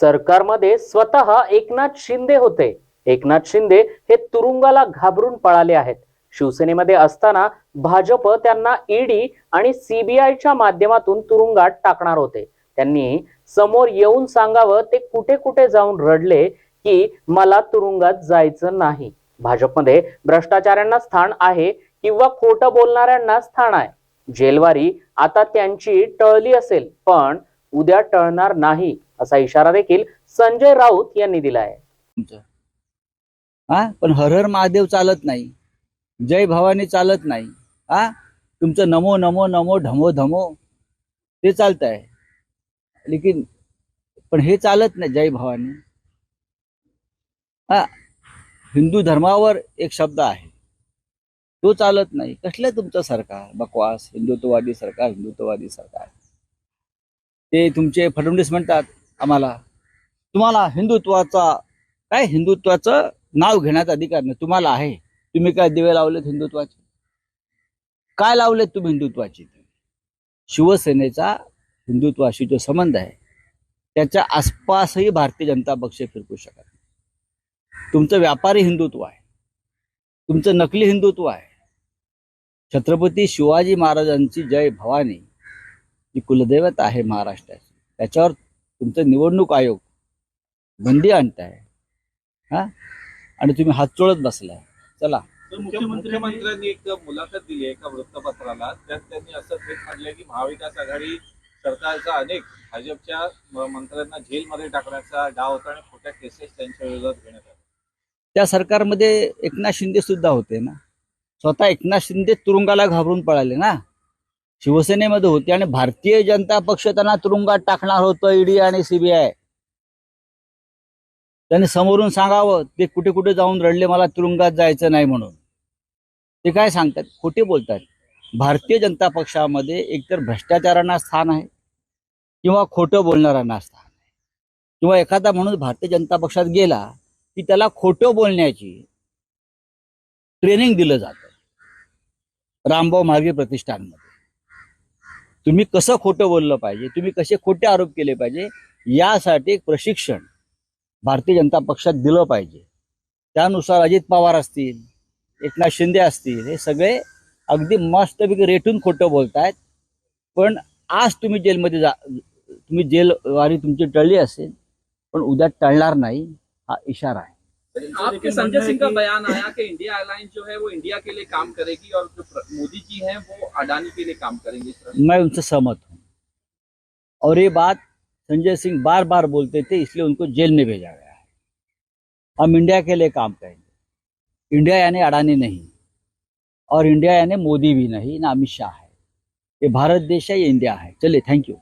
सरकारमध्ये स्वतः एकनाथ शिंदे होते. एकनाथ शिंदे हे तुरुंगाला घाबरून पळाले आहेत. शिवसेनेमध्ये असताना भाजप त्यांना ईडी आणि सीबीआयच्या माध्यमातून तुरुंगात टाकणार होते. त्यांनी समोर येऊन सांगावं ते कुठे कुठे जाऊन रडले की मला तुरुंगात जायचं नाही. भाजपमध्ये भ्रष्टाचाऱ्यांना स्थान आहे किंवा खोटं बोलणाऱ्यांना स्थान आहे. जेलवारी आता त्यांची टळली असेल पण उद्या टळणार नाही असा इशारा देखील संजय राऊत यांनी दिला तुमचं. हा? पण हर हर महादेव चालत नाही. जय भवानी चालत नाही. हा? तुमचं नमो नमो नमो ढमो धमो ते चालत आहे लेकिन पण हे चालत नाही जय भवानी. हा? हिंदू धर्मावर एक शब्द आहे. तो चालत नाही. कसलं तुमचं सरकार? बकवास हिंदुत्ववादी सरकार हिंदुत्ववादी सरकार. ते तुमचे फडणवीस म्हणतात आम्हाला तुम्हाला हिंदुत्वाचा काय हिंदुत्वाचं नाव घेण्याचा अधिकार नाही तुम्हाला आहे. तुम्ही काय दिवे लावलेत हिंदुत्वाचे? काय लावलेत तुम्ही हिंदुत्वाचे? शिवसेनेचा हिंदुत्वाशी जो संबंध आहे. त्याच्या आसपासही भारतीय जनता पक्ष फिरकू शकत नाही. तुमचं व्यापारी हिंदुत्व आहे. तुमचं नकली हिंदुत्व आहे. छत्रपती शिवाजी महाराजांची जय भवानी ही कुलदैवत आहे महाराष्ट्राची. त्याच्यावर तुमचं निवडणूक आयोग बंदी आणताय. हा? आणि तुम्ही हात चोळत बसलाय. चला. तर मुख्यमंत्र्यांनी एक मुलाखत दिली आहे एका वृत्तपत्राला. त्यात त्यांनी असं थेट म्हटलंय की महाविकास आघाडी सरकारचा अनेक भाजपच्या मंत्र्यांना जेलमध्ये टाकण्याचा डाव होता आणि खोट्या केसेस त्यांच्या विरोधात घेण्यात आल्या. त्या सरकारमध्ये एकनाथ शिंदे सुद्धा होते ना? स्वतः एकनाथ शिंदे तुरुंगाला घाबरून पळाले ना? शिवसेनेमध्ये होते आणि भारतीय जनता पक्ष त्यांना तुरुंगात टाकणार होतं ईडी आणि सीबीआय त्यांनी समोरून सांगावं ते कुठे कुठे जाऊन रडले मला तुरुंगात जायचं नाही म्हणून. ते काय सांगतात? खोटे बोलतात. भारतीय जनता पक्षामध्ये एकतर भ्रष्टाचारांना स्थान आहे किंवा खोटं बोलणाऱ्यांना स्थान आहे. किंवा एखादा माणूस भारतीय जनता पक्षात गेला की त्याला खोटं बोलण्याची ट्रेनिंग दिलं जातं. रामभाऊ मार्गे प्रतिष्ठानमध्ये. तुम्ही कसं खोटं बोललं पाहिजे तुम्ही कसे खोटे आरोप केले पाहिजे यासाठी एक प्रशिक्षण भारतीय जनता पक्षात दिलं पाहिजे. त्यानुसार अजित पवार असतील एकनाथ शिंदे असतील हे सगळे अगदी मस्तपैकी रेटून खोटं बोलतायत. पण आज तुम्ही जेलमध्ये जा तुम्ही जेलवारी तुमची टळली असेल पण उद्या टळणार नाही हा इशारा आहे. आपके संजय सिंह का बयान आया कि इंडिया एयरलाइंस जो है वो इंडिया के लिए काम करेगी और जो मोदी जी हैं वो अडानी के लिए काम करेंगे मैं उनसे सहमत हूँ और ये बात संजय सिंह बार बार बोलते थे इसलिए उनको जेल में भेजा गया है हम इंडिया के लिए काम करेंगे इंडिया यानी अडानी नहीं और इंडिया यानी मोदी भी नहीं ना अमित शाह है ये भारत देश है ये इंडिया है चलिए थँक्यू